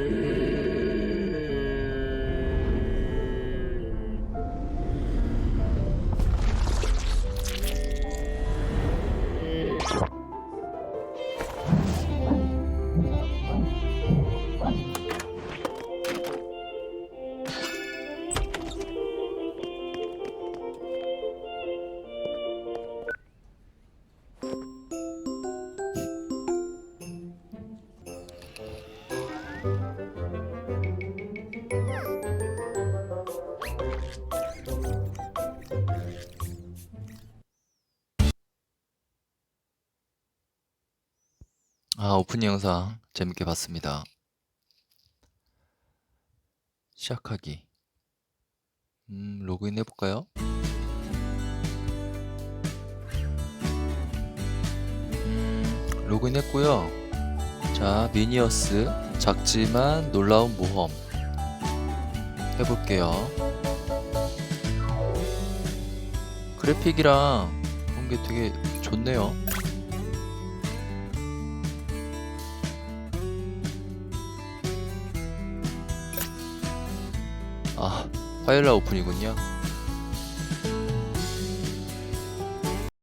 Hey. 아, 오프닝 영상 재밌게 봤습니다. 시작하기. 음, 로그인 해볼까요? 음, 로그인 했고요. 자, 미니어스. 작지만 놀라운 모험. 해볼게요. 그래픽이랑 그런 게 되게 좋네요. 아, 화요일날 오픈이군요.